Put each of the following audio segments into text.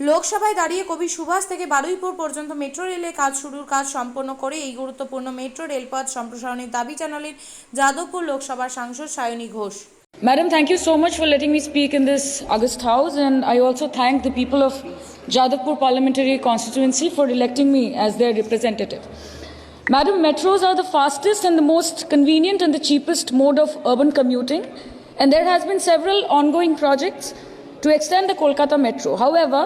লোকসভায় দাঁড়িয়ে কবি সুভাষ থেকে বারুইপুর পর্যন্ত মেট্রো রেলে কাজ শুরুর কাজ সম্পন্ন করে এই গুরুত্বপূর্ণ মেট্রো রেলপথ সম্প্রসারণের দাবি জানালেন যাদবপুর লোকসভার সাংসদ Sayani Ghosh Madam, thank you so much for letting me speak in this August House, and I also thank the people of Jadavpur parliamentary constituency for electing me as their representative. Madam, metros are the fastest and the most convenient and the cheapest mode of urban commuting, and there has been several ongoing projects to extend the Kolkata metro. However,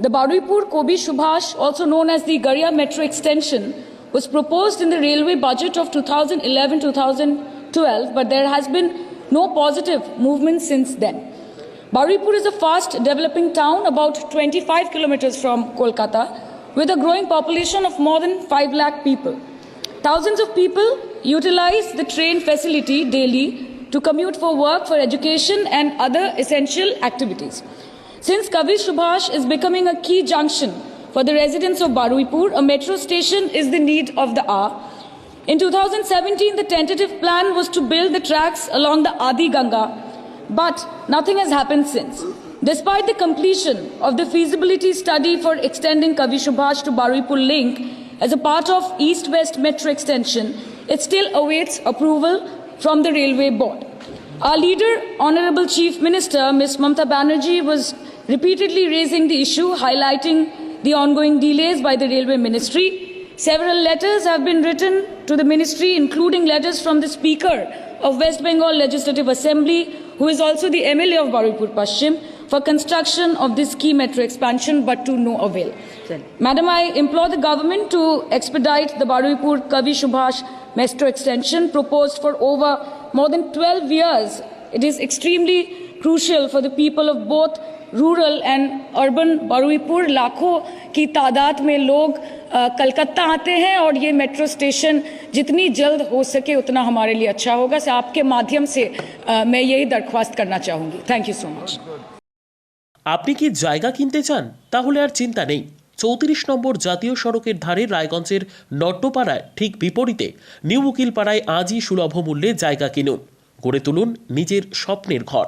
the Baruipur Kobi Subhash, also known as the Garia metro extension, was proposed in the railway budget of 2011-2012, but there has been no positive movement since then. Baripur is a fast developing town about 25 kilometers from Kolkata with a growing population of more than 5 lakh people. Thousands of people utilize the train facility daily to commute for work, for education, and other essential activities. Since Kavi Subhash is becoming a key junction for the residents of Baruipur, a metro station is the need of the hour. In 2017, the tentative plan was to build the tracks along the Adi Ganga, but nothing has happened since. Despite the completion of the feasibility study for extending Kavi Subhash to Baruipur link as a part of East-West Metro extension, it still awaits approval from the Railway Board. Our leader, Honorable Chief Minister Ms. Mamta Banerjee, was repeatedly raising the issue, highlighting the ongoing delays by the Railway Ministry. Several letters have been written to the ministry, including letters from the Speaker of West Bengal Legislative Assembly, who is also the MLA of Baripur Pashchim, for construction of this key metro expansion, but to no avail. Madam, I implore the government to expedite the Baripur Kavi Shubhash metro extension proposed for over more than 12 years. It is extremely crucial for the people of both rural and urban Baruipur लाखों की तादाद में लोग अ, कलकत्ता आते हैं और ये metro station जितनी जल्द हो सके उतना हमारे लिए अच्छा होगा से आपके माध्यम से अ, मैं यही दरख्वास्त करना चाहूँगी थैंक यू सो मच আপনি কি জায়গা কিনতে চান তাহলে আর চিন্তা নেই চৌত্রিশ নম্বর জাতীয় সড়কের ধারে রায়গঞ্জের নট্টপাড়ায় ঠিক বিপরীতে নিউ উকিলপাড়ায় আজই সুলভ মূল্যে জায়গা কিনুন গড়ে তুলুন নিজের স্বপ্নের ঘর